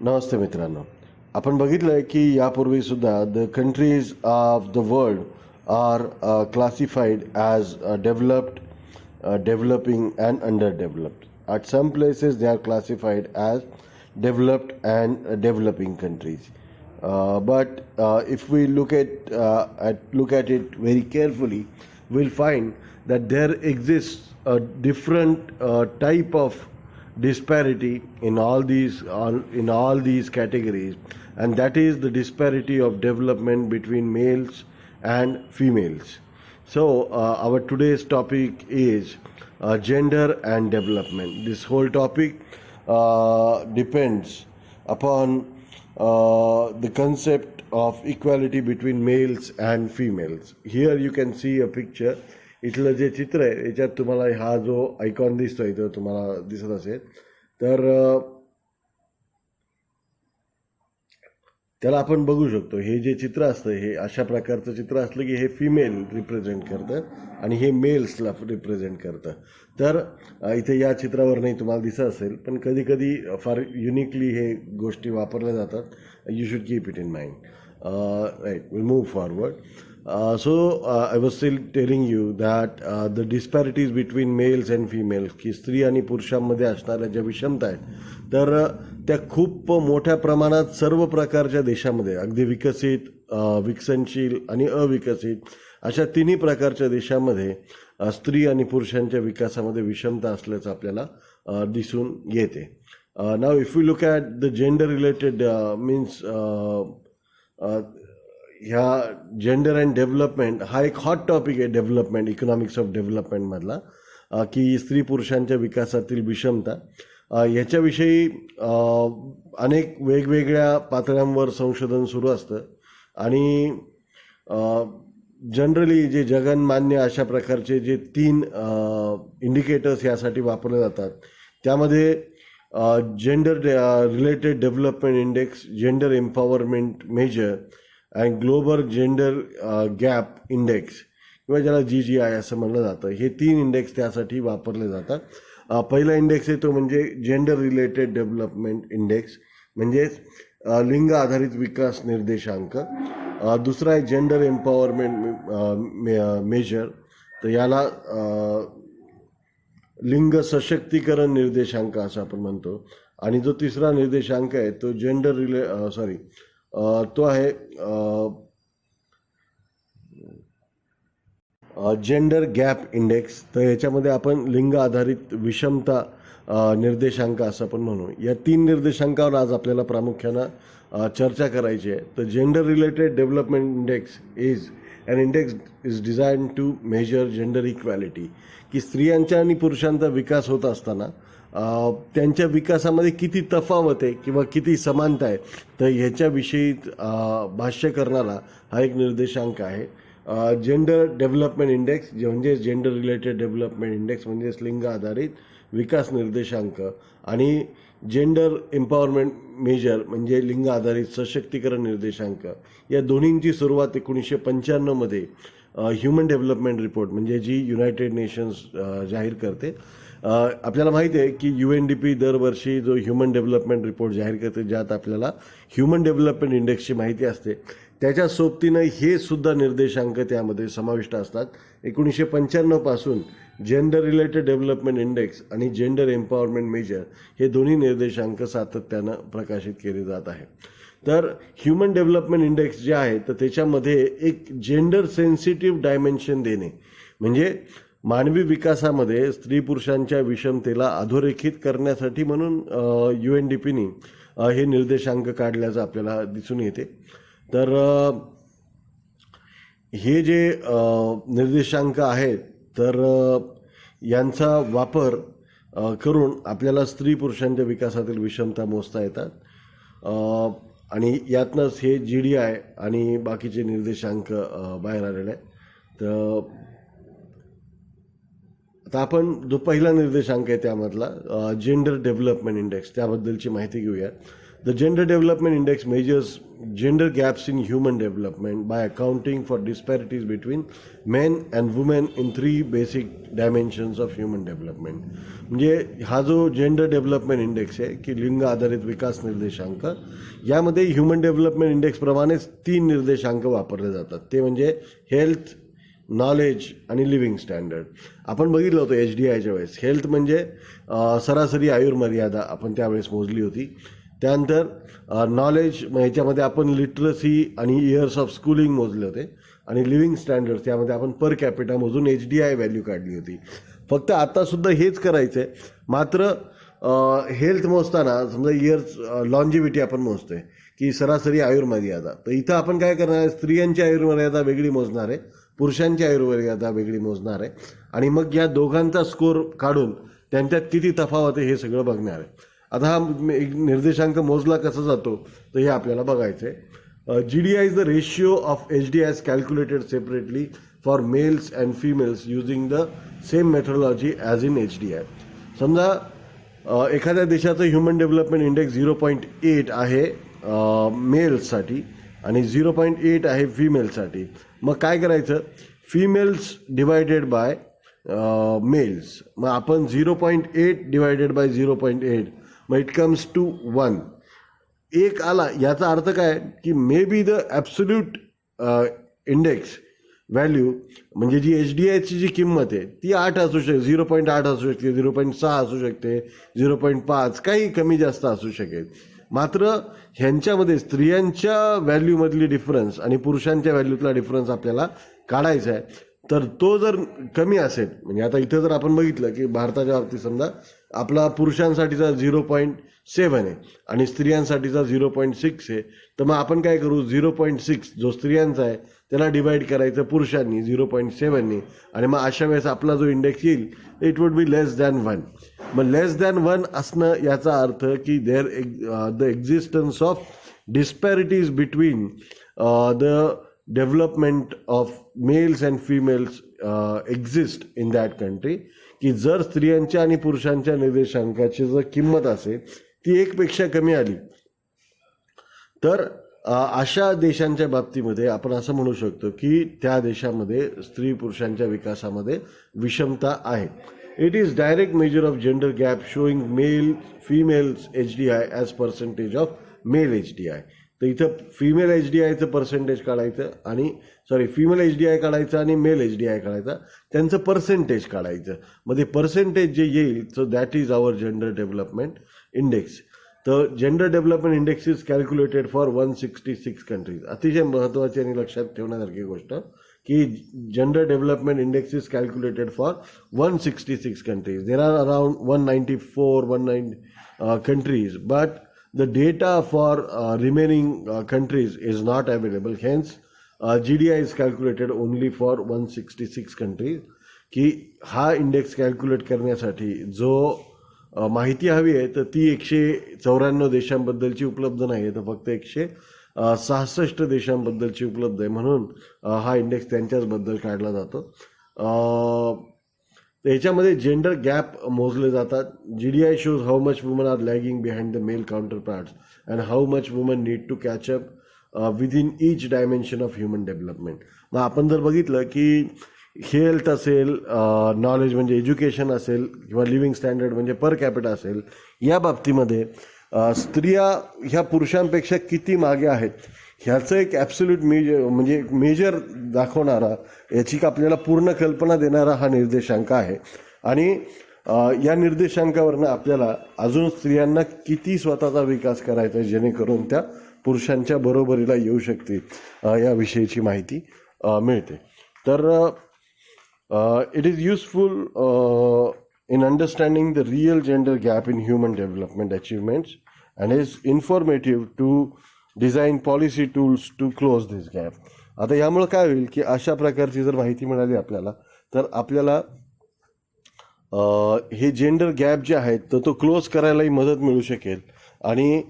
नमस्ते मित्रांनो. आपण बघितलं आहे की यापूर्वीसुद्धा the countries of the world are classified as developed developing and under developed at some places they are classified as developed and developing countries but uh, if we look at, uh, at look at it very carefully, we'll find that there exists a disparity in all these all, in all these categories, and that is the disparity of development between males and females. So uh, our today's topic is uh, gender and development. This whole topic uh, depends upon uh, the concept of equality between males and females. Here you can see a picture. इथलं जे चित्र आहे याच्यात तुम्हाला हा जो icon दिसतोय तो तुम्हाला दिसत असेल. तर त्याला आपण बघू शकतो. हे जे चित्र असतं हे अशा प्रकारचं चित्र असलं की हे फिमेल रिप्रेझेंट करतं आणि हे मेल्सला रिप्रेझेंट करतं. तर इथे या चित्रावर नाही तुम्हाला दिसत असेल पण कधी कधी फार युनिकली हे गोष्टी वापरल्या जातात. You should keep it in mind right will move forward Uh, so I uh, still telling telling you that the disparities between males and females की स्त्री आणि पुरुषांमध्ये असणाऱ्या ज्या विषमता आहेत तर uh, त्या खूप मोठ्या प्रमाणात सर्व प्रकारच्या देशामध्ये अगदी विकसित विकसनशील आणि अविकसित अशा तिन्ही प्रकारच्या देशामध्ये स्त्री आणि पुरुषांच्या विकासामध्ये विषमता असल्याचं आपल्याला दिसून येते. Now if you look at the gender related means ह्या जेंडर अँड डेव्हलपमेंट हा एक हॉट टॉपिक आहे डेव्हलपमेंट इकॉनॉमिक्स ऑफ डेव्हलपमेंटमधला की स्त्री पुरुषांच्या विकासातील विषमता. ह्याच्याविषयी याच्याविषयी अनेक वेगवेगळ्या पातळ्यांवर संशोधन सुरू असतं. आणि जनरली जे जगनमान्य अशा प्रकारचे जे तीन इंडिकेटर्स यासाठी वापरले जातात. त्यामध्ये gender related development index gender empowerment measure and global gender gap index किंवा ज्याला जी जी आय असं म्हणलं जातं हे तीन इंडेक्स त्यासाठी वापरले जातात. Uh, पहिला इंडेक्स आहे तो म्हणजे जेंडर रिलेटेड डेव्हलपमेंट इंडेक्स म्हणजेच uh, लिंग आधारित विकास निर्देशांक. Uh, दुसरा आहे जेंडर एम्पॉवरमेंट मेजर तर याला लिंग सशक्तीकरण निर्देशांक असं आपण म्हणतो. आणि जो तिसरा निर्देशांक आहे तो जेंडर रिले सॉरी तो आहे जेंडर गॅप इंडेक्स तर याच्यामध्ये आपण लिंग आधारित विषमता निर्देशांक असं आपण म्हणू. या तीन निर्देशांकावर आज आपल्याला प्रामुख्यानं चर्चा करायची आहे. तर gender related development index is and index is design to measure gender equality की स्त्रियांचा आणि पुरुषांचा विकास होत असताना त्यांच्या विकासामध्ये किती तफावत आहे किंवा किती समानता आहे तर ह्याच्याविषयी भाष्य करणारा हा एक निर्देशांक आहे. जेंडर डेव्हलपमेंट इंडेक्स जे म्हणजे जेंडर रिलेटेड डेव्हलपमेंट इंडेक्स म्हणजेच लिंग आधारित विकास निर्देशांक आणि जेंडर एम्पॉवरमेंट मेजर म्हणजे लिंग आधारित सशक्तीकरण निर्देशांक या दोन्हींची सुरुवात एकोणीसशे पंच्याण्णवमध्ये ह्युमन डेव्हलपमेंट रिपोर्ट म्हणजे जी युनायटेड नेशन्स जाहीर करते. आपल्याला माहिती आहे की यू एन डी पी दरवर्षी जो ह्युमन डेव्हलपमेंट रिपोर्ट जाहीर करते ज्यात आपल्याला ह्युमन डेव्हलपमेंट इंडेक्सची माहिती असते. त्याच्या सोबतीनं हे सुद्धा निर्देशांक त्यामध्ये समाविष्ट असतात. एकोणीसशे पंच्याण्णवपासून जेंडर रिलेटेड डेव्हलपमेंट इंडेक्स आणि जेंडर एम्पॉवरमेंट मेजर हे दोन्ही निर्देशांक सातत्यानं प्रकाशित केले जात आहे. तर ह्युमन डेव्हलपमेंट इंडेक्स जे आहे तर त्याच्यामध्ये एक जेंडर सेन्सिटिव्ह डायमेन्शन देणे. म्हणजे मानवी विकासामध्ये स्त्री पुरुषांच्या विषमतेला अधोरेखित करण्यासाठी म्हणून यू एन डी पीनी हे निर्देशांक काढल्याचं आपल्याला दिसून येते. तर हे जे निर्देशांक आहेत तर यांचा वापर करून आपल्याला स्त्री पुरुषांच्या विकासातील विषमता मोजता येतात. आणि यातनंच हे जी डी आय आणि बाकीचे निर्देशांक बाहेर आलेले आहेत. तर आता आपण जो पहिला निर्देशांक आहे त्यामधला जेंडर डेव्हलपमेंट इंडेक्स त्याबद्दलची माहिती घेऊया the gender development index measures gender gaps in human development by accounting for disparities between men and women in three basic dimensions of human development म्हणजे हा जो जेंडर डेव्हलपमेंट इंडेक्स आहे की लिंग आधारित विकास निर्देशांक यामध्ये ह्युमन डेव्हलपमेंट इंडेक्सप्रमाणेच तीन निर्देशांक वापरले जातात. ते म्हणजे हेल्थ नॉलेज आणि लिव्हिंग स्टँडर्ड आपण बघितलं होतं एच डी आयच्या वेळेस. हेल्थ म्हणजे सरासरी आयुर्मर्यादा आपण त्यावेळेस मोजली होती. त्यानंतर नॉलेज ह्याच्यामध्ये आपण लिटरसी आणि इयर्स ऑफ स्कूलिंग मोजले होते. आणि लिव्हिंग स्टँडर्ड्स त्यामध्ये आपण पर कॅपिटा मोजून एच डी आय व्हॅल्यू काढली होती. फक्त आत्तासुद्धा हेच करायचं आहे मात्र हेल्थ मोजताना समजा इयर्स लॉन्जिव्हिटी आपण मोजतोय की सरासरी आयुर्मर्यादा. तर इथं आपण काय करणार आहे? स्त्रियांची आयुर्मर्यादा वेगळी मोजणार आहे. पुरुषांची आयुर्मर्यादा वेगळी मोजणार आहे. आणि मग या दोघांचा स्कोर काढून त्यांच्यात किती तफावत आहे हे सगळं बघणार आहे. आता हा एक निर्देशांक मोजला कसा जातो तर हे आपल्याला बघायचं आहे G D I is the ratio of H D Is calculated separately for males and females using the same methodology as in H D I समजा एखाद्या देशाचं human development index zero point eight आहे मेल्ससाठी आणि zero point eight आहे फिमेलसाठी मग काय करायचं? फिमेल्स डिवायडेड बाय मेल्स मग आपण zero point eight divided by zero point eight मग इट कम्स टू वन एक आला याचा अर्थ काय? की may be the absolute index value म्हणजे जी एच डी आयची जी किंमत आहे ती आठ असू शकते झिरो पॉईंट आठ असू शकते झिरो पॉईंट सहा असू शकते झिरो पॉईंट पाच काही कमी जास्त असू शकेल. मात्र ह्यांच्यामध्ये स्त्रियांच्या व्हॅल्यूमधली डिफरन्स आणि पुरुषांच्या व्हॅल्यूतला डिफरन्स आपल्याला काढायचा आहे. तर तो जर कमी असेल म्हणजे आता इथं जर आपण बघितलं की भारताच्या बाबतीत समजा आपला पुरुषांसाठीचा झिरो पॉईंट सेवन आहे आणि स्त्रियांसाठीचा झिरो पॉईंट सिक्स आहे. तर मग आपण काय करू? झिरो पॉईंट सिक्स जो स्त्रियांचा आहे त्याला डिवाईड करायचं पुरुषांनी झिरो पॉईंट सेवननी आणि मग अशा वेळेस आपला जो इंडेक्स येईल it would be less than one मग लेस दॅन वन असणं याचा अर्थ की there the existence of disparities between the development of males and females exist in that country की जर स्त्रियांच्या आणि पुरुषांच्या निर्देशांकाची जर किंमत असेल ती एकपेक्षा कमी आली तर अशा देशांच्या बाबतीमध्ये आपण असं म्हणू शकतो की त्या देशामध्ये स्त्री पुरुषांच्या विकासामध्ये विषमता आहे. It is direct measure of gender gap showing male females H D I as percentage of male H D I तर इथं फिमेल एच डी आयचं पर्सेंटेज काढायचं आणि sorry female H D I काढायचं आणि मेल एच डी आय काढायचा. त्यांचं percentage काढायचं. मग ते पर्सेंटेज जे येईल so that is our gender development index तर gender development index is calculated for one sixty six countries अतिशय महत्त्वाची आणि लक्षात ठेवण्यासारखी गोष्ट की gender development index is calculated for one sixty six countries there are around one ninety four one nine countries but the data for uh, remaining uh, countries is not available. Hence, uh, GDI is calculated only for 166 countries. की हा index calculate करण्यासाठी जो uh, माहिती हवी आहे तर ती एकशे चौऱ्याण्णव देशांबद्दलची उपलब्ध नाही आहे तर फक्त एकशे uh, सहासष्ट देशांबद्दलची उपलब्ध आहे म्हणून uh, हा इंडेक्स त्यांच्याचबद्दल काढला जातो तर याच्यामध्ये जेंडर गॅप मोजले जातात. G D I shows how much woman are lagging behind the male counterparts and how much woman need to catch up with in each dimension of human development मग आपण जर बघितलं की हेल्थ असेल uh, knowledge म्हणजे education असेल किंवा living standard म्हणजे पर कॅपिटा असेल या बाबतीमध्ये uh, स्त्रिया ह्या पुरुषांपेक्षा किती मागे आहेत? ह्याचं एक ॲब्सोल्यूट मेजर म्हणजे एक मेजर दाखवणारा याची का आपल्याला पूर्ण कल्पना देणारा हा निर्देशांक आहे. आणि या निर्देशांकावरनं आपल्याला अजून स्त्रियांना किती स्वतःचा विकास करायचा आहे जेणेकरून त्या पुरुषांच्या बरोबरीला येऊ शकतील या याविषयीची माहिती मिळते. तर it is useful in understanding the real gender gap in human development achievements and is informative to design policy tools to close this gap आता यामुळं काय होईल की अशा प्रकारची जर माहिती मिळाली आपल्याला तर आपल्याला हे जेंडर गॅप जे आहेत तर तो क्लोज करायलाही मदत मिळू शकेल. आणि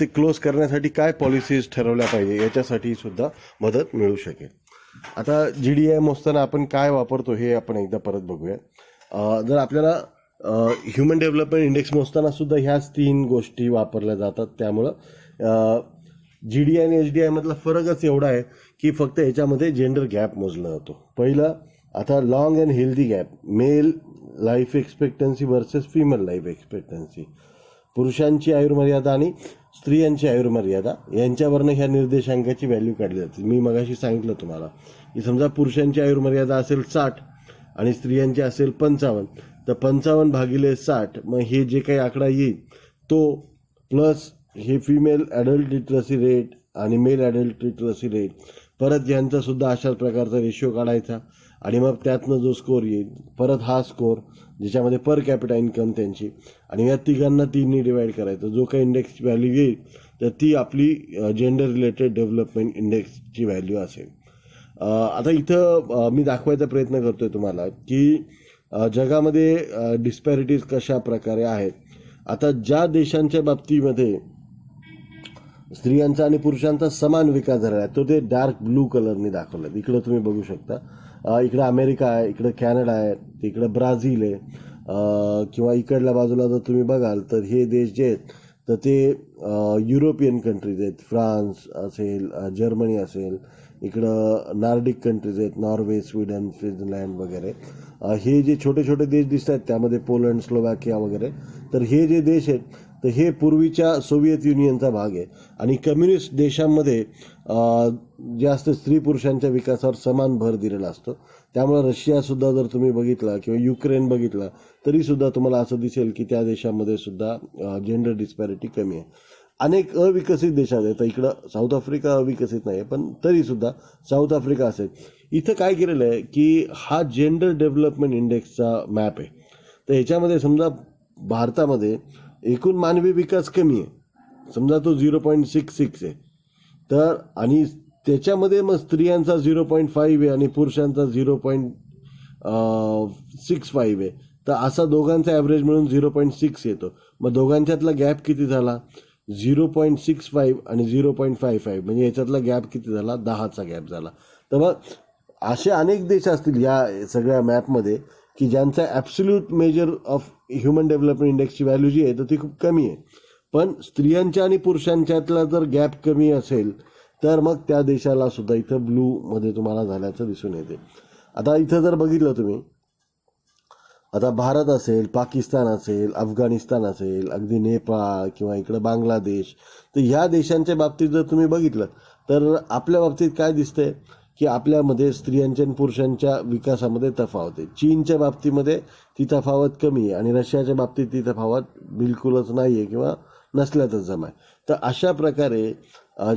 ते क्लोज करण्यासाठी काय पॉलिसीज ठरवल्या पाहिजे याच्यासाठी सुद्धा मदत मिळू शकेल. आता जी डी आय मोजताना आपण काय वापरतो हे आपण एकदा परत बघूया. जर आपल्याला ह्युमन डेव्हलपमेंट इंडेक्स मोजताना सुद्धा ह्याच तीन गोष्टी वापरल्या जातात त्यामुळं जी डी आय आणि एच डी आयमधला फरकच एवढा आहे की फक्त याच्यामध्ये जेंडर गॅप मोजला जातो. पहिलं आता long and healthy gap male life expectancy versus female life expectancy पुरुषांची आयुर्मर्यादा आणि स्त्रियांची आयुर्मर्यादा यांच्यावरनं ह्या निर्देशांकाची व्हॅल्यू काढली जाते. मी मगाशी सांगितलं तुम्हाला की समजा पुरुषांची आयुर्मर्यादा असेल साठ आणि स्त्रियांची असेल पंचावन्न तर पंचावन्न भागिले साठ मग हे जे काही आकडा येईल तो प्लस हे फिमेल ॲडल्ट लिटरसी रेट आणि मेल ॲडल्ट लिटरसी रेट परत यांचासुद्धा अशाच प्रकारचा रेशिओ काढायचा आणि मग त्यातनं जो स्कोर येईल परत हा स्कोर ज्याच्यामध्ये पर कॅपिटा इन्कम त्यांची आणि या तिघांना तीननी डिवाईड करायचं. जो काही इंडेक्सची व्हॅल्यू येईल तर ती आपली जेंडर रिलेटेड डेव्हलपमेंट इंडेक्सची व्हॅल्यू असेल. आता इथं मी दाखवायचा प्रयत्न करतोय तुम्हाला की जगामध्ये डिस्पॅरिटीज कशा प्रकारे आहेत. आता ज्या देशांच्या बाबतीमध्ये स्त्रियांचा आणि पुरुषांचा समान विकास झालेला आहे. तो ते डार्क ब्लू कलरने दाखवला इकडं तुम्ही बघू शकता. इकडं अमेरिका आहे इकडं कॅनडा आहे इकडं ब्राझील आहे. किंवा इकडल्या बाजूला जर तुम्ही बघाल तर हे देश जे आहेत तर ते युरोपियन कंट्रीज आहेत. फ्रान्स असेल जर्मनी असेल इकडं नार्डिक कंट्रीज आहेत नॉर्वे स्वीडन फिनलँड वगैरे. हे जे छोटे छोटे देश दिसत आहेत त्यामध्ये पोलंड स्लोवाकिया वगैरे. तर हे जे देश आहेत तर हे पूर्वीच्या सोव्हिएत युनियनचा भाग आहे. आणि कम्युनिस्ट देशांमध्ये जे जास्त स्त्री पुरुषांच्या विकासावर समान भर दिलेला असतो. त्यामुळे रशियासुद्धा जर तुम्ही बघितला किंवा युक्रेन बघितला तरीसुद्धा तुम्हाला असं दिसेल की त्या देशामध्ये सुद्धा जेंडर डिस्पॅरिटी कमी आहे. अनेक अविकसित देशात आहेत. तर इकडं साऊथ आफ्रिका अविकसित नाही आहे पण तरी सुद्धा साऊथ आफ्रिका असेल. इथं काय केलेलं आहे की हा जेंडर डेव्हलपमेंट इंडेक्सचा मॅप आहे. तर ह्याच्यामध्ये समजा भारतामध्ये एकूण मानवी विकास कमी आहे. समजा तो झिरो पॉईंट सिक्स सिक्स आहे. तर आणि त्याच्यामध्ये मग स्त्रियांचा झिरो पॉईंट फाईव्ह आहे आणि पुरुषांचा झिरो पॉईंट सिक्स फाईव्ह आहे. तर असा दोघांचा ॲव्हरेज मिळून झिरो पॉईंट सिक्स येतो. मग दोघांच्यातला गॅप किती झाला? झिरो पॉईंट सिक्स फाईव्ह आणि झिरो पॉईंट फाईव्ह फाईव्ह. म्हणजे याच्यातला गॅप किती झाला? दहाचा गॅप झाला. तर मग असे अनेक देश असतील या सगळ्या मॅपमध्ये. की ज्यांचा absolute measure of human development इंडेक्सची value जी आहे तर ती खूप कमी आहे. पण स्त्रियांच्या आणि पुरुषांच्यातला जर गॅप कमी असेल तर मग त्या देशाला सुद्धा इथं ब्लूमध्ये तुम्हाला झाल्याचं दिसून येते. आता इथं जर बघितलं तुम्ही आता भारत असेल पाकिस्तान असेल अफगाणिस्तान असेल अगदी नेपाळ किंवा इकडं बांगलादेश तर ह्या देशांच्या बाबतीत जर तुम्ही बघितलं तर आपल्या बाबतीत काय दिसतंय? की आपल्यामध्ये स्त्रियांच्या आणि पुरुषांच्या विकासामध्ये तफावत आहे. चीनच्या बाबतीमध्ये ती तफावत कमी आहे आणि रशियाच्या बाबतीत ती तफावत बिलकुलच नाही आहे किंवा नसल्यातच जमा आहे. तर अशा प्रकारे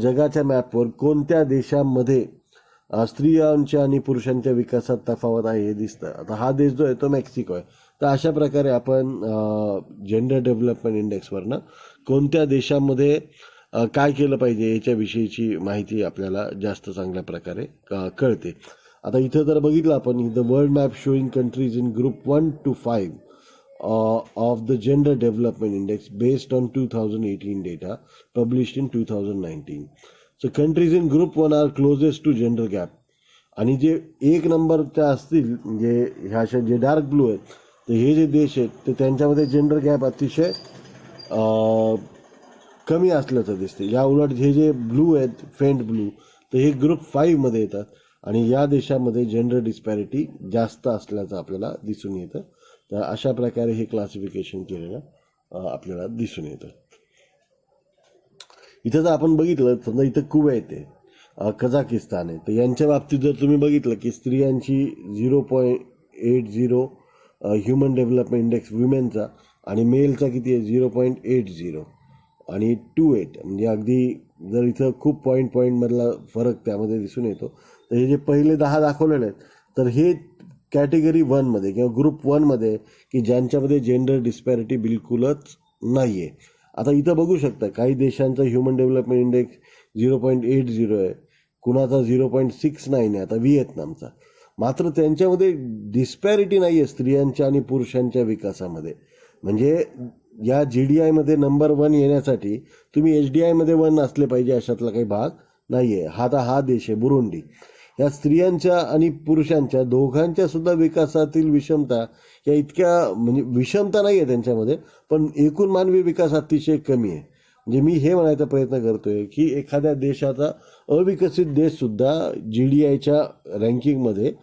जगाच्या मॅपवर कोणत्या देशामध्ये स्त्रियांच्या आणि पुरुषांच्या विकासात तफावत आहे हे दिसतं? आता हा देश जो आहे तो मेक्सिको आहे. तर अशा प्रकारे आपण जेंडर डेव्हलपमेंट इंडेक्सवरनं कोणत्या देशामध्ये काय केलं पाहिजे याच्याविषयीची माहिती आपल्याला जास्त चांगल्या प्रकारे कळते. आता इथं जर बघितलं आपण the world map showing countries in group one two five of the gender development index based on two thousand eighteen data published in two thousand nineteen so countries in group one are closest to gender gap आणि जे एक नंबरच्या असतील म्हणजे ह्या अशा जे dark blue आहेत तर हे जे देश आहेत ते त्यांच्यामध्ये जेंडर गॅप अतिशय कमी असल्याचं दिसते. या उलट हे जे ब्लू आहेत फेंट ब्लू तर हे ग्रुप फाईव्हमध्ये येतात. आणि या देशामध्ये जेंडर डिस्पॅरिटी जास्त असल्याचं आपल्याला दिसून येतं. तर अशा प्रकारे हे क्लासिफिकेशन केलेलं आपल्याला दिसून येतं. इथं जर आपण बघितलं समजा इथं कुवैत आहे कझाकिस्तान आहे. तर यांच्या बाबतीत जर तुम्ही बघितलं की स्त्रियांची zero point eight zero human development index वुमेनचा आणि मेलचा किती आहे? झिरो पॉईंट एट झिरो आणि टू एट म्हणजे अगदी जर इथं खूप पॉईंट पॉईंटमधला फरक त्यामध्ये दिसून येतो तर हे जे पहिले दहा दाखवलेले आहेत तर हे कॅटेगरी वनमध्ये किंवा ग्रुप वनमध्ये की ज्यांच्यामध्ये जेंडर डिस्पॅरिटी बिलकुलच नाही आहे आता इथं बघू शकता काही देशांचा human development index zero point eight zero आहे कुणाचा झिरो पॉईंट सिक्स नाईन आहे आता व्हिएतनामचा. मात्र त्यांच्यामध्ये डिस्पॅरिटी नाही आहे स्त्रियांच्या आणि पुरुषांच्या विकासामध्ये. म्हणजे या जी डी आयमध्ये नंबर वन येण्यासाठी तुम्ही एच डी आयमध्ये वन असले पाहिजे अशातला काही भाग नाही आहे हा आता हा देश आहे बुरुंडी या स्त्रियांच्या आणि पुरुषांच्या दोघांच्या सुद्धा विकासातील विषमता या इतक्या म्हणजे विषमता नाही आहे त्यांच्यामध्ये पण एकूण मानवी विकास अतिशय कमी आहे. म्हणजे मी हे म्हणायचा प्रयत्न करतोय की एखाद्या देशाचा अविकसित देशसुद्धा जी डी आयच्या रँकिंगमध्ये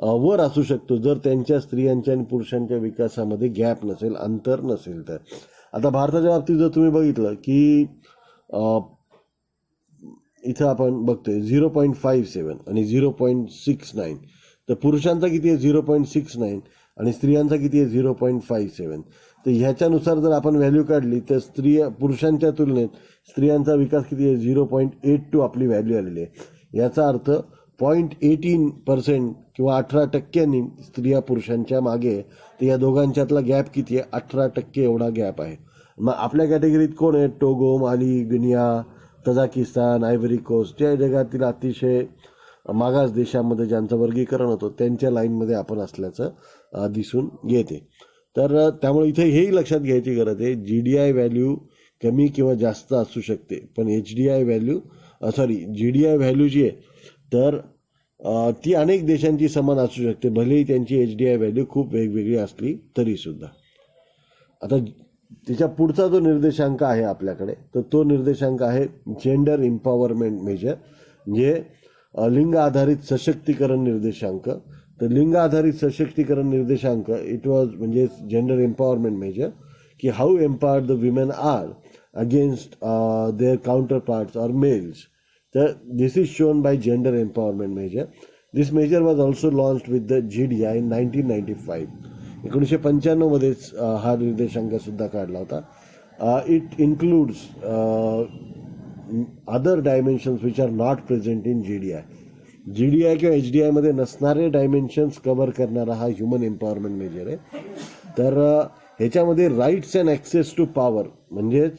वर असू शकतो. जर त्यांच्या स्त्रियांच्या आणि पुरुषांच्या विकासामध्ये गॅप नसेल अंतर नसेल तर. आता भारताच्या बाबतीत जर तुम्ही बघितलं की इथं आपण बघतोय झिरो पॉईंट फाईव्ह सेवन आणि झिरो पॉईंट सिक्स नाईन. तर पुरुषांचा किती आहे? झिरो पॉईंट सिक्स नाईन आणि स्त्रियांचा किती आहे? झिरो पॉईंट फाईव्ह सेवन तर ह्याच्यानुसार जर आपण व्हॅल्यू काढली तर स्त्रिया पुरुषांच्या तुलनेत स्त्रियांचा विकास किती आहे? झिरो पॉईंट एट टू आपली व्हॅल्यू आलेली आहे. याचा अर्थ पॉईंट एटीन पर्सेंट किंवा अठरा टक्क्यांनी स्त्रिया पुरुषांच्या मागे तर या दोघांच्यातला गॅप किती आहे? अठरा टक्के एवढा गॅप आहे. मग आपल्या कॅटेगरीत कोण आहे? Togo Mali Guinea Tajikistan Ivory Coast या जगातील अतिशय मागास देशामध्ये ज्यांचं वर्गीकरण होतं त्यांच्या लाईनमध्ये आपण असल्याचं दिसून येते. तर त्यामुळे इथे हेही लक्षात घ्यायची गरज आहे जी डी आय व्हॅल्यू कमी किंवा जास्त असू शकते पण H D I value sorry G D I value जी आहे तर ती अनेक देशांची समान असू शकते. भलेही त्यांची एच डी आय व्हॅल्यू खूप वेगवेगळी असली तरीसुद्धा. आता त्याच्या पुढचा जो निर्देशांक आहे आपल्याकडे तर तो निर्देशांक आहे जेंडर इम्पॉवरमेंट मेजर म्हणजे लिंग आधारित सशक्तीकरण निर्देशांक. तर लिंग आधारित सशक्तीकरण निर्देशांक इट वॉज म्हणजे जेंडर एम्पॉवरमेंट मेजर की how empowered the women are against their counterparts or males तर this is shown by gender empowerment measure this measure was also launched with the G D I five एकोणीसशे पंच्याण्णवमध्येच हा निर्देशांक सुद्धा काढला होता. It includes other dimensions which are not present in G D I G D I किंवा H D आयमध्ये नसणारे डायमेन्शन्स कव्हर करणारा हा ह्युमन एम्पॉवरमेंट मेजर आहे. तर ह्याच्यामध्ये rights and access to power म्हणजेच